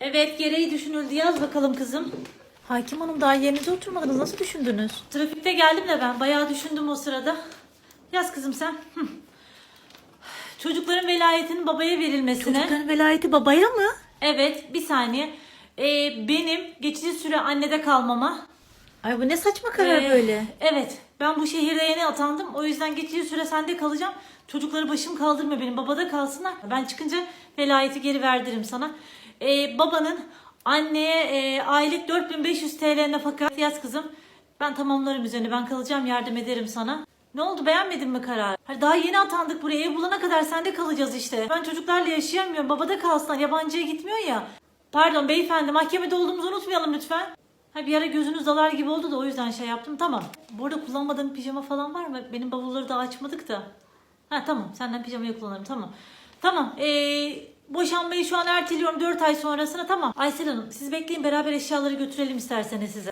Evet gereği düşünüldü. Yaz bakalım kızım. Hakim Hanım daha yerinize oturmadınız. Nasıl düşündünüz? Trafikte geldim de ben. Bayağı düşündüm o sırada. Yaz kızım sen. Hı. Çocukların velayetinin babaya verilmesine. Çocukların velayeti babaya mı? Evet bir saniye. Ee, benim geçici süre annede kalmama. Ay bu ne saçma karar Ee, böyle. Evet. Ben bu şehirde yeni atandım. O yüzden geçici süre sende kalacağım. Çocukları başım kaldırma benim. Babada kalsınlar. Ben çıkınca velayeti geri verdiririm sana. Ee, babanın anneye e, aylık 4500 TL nafaka yaz kızım. Ben tamamlarım üzerine. Ben kalacağım yardım ederim sana. Ne oldu beğenmedin mi karar? Hayır, daha yeni atandık buraya. Ev bulana kadar sende kalacağız işte. Ben çocuklarla yaşayamıyorum. Babada kalsınlar. Yabancıya gitmiyor ya. Pardon beyefendi mahkemede olduğumuzu unutmayalım lütfen. Ha bir ara gözünüz dalar gibi oldu da o yüzden şey yaptım. Tamam. Bu arada kullanmadığın pijama falan var mı? Benim bavulları daha açmadık da. Ha tamam. Senden pijamayı kullanırım. Tamam. Tamam. Ee, boşanmayı şu an erteliyorum 4 ay sonrasına. Tamam. Aysel Hanım siz bekleyin beraber eşyaları götürelim isterseniz size.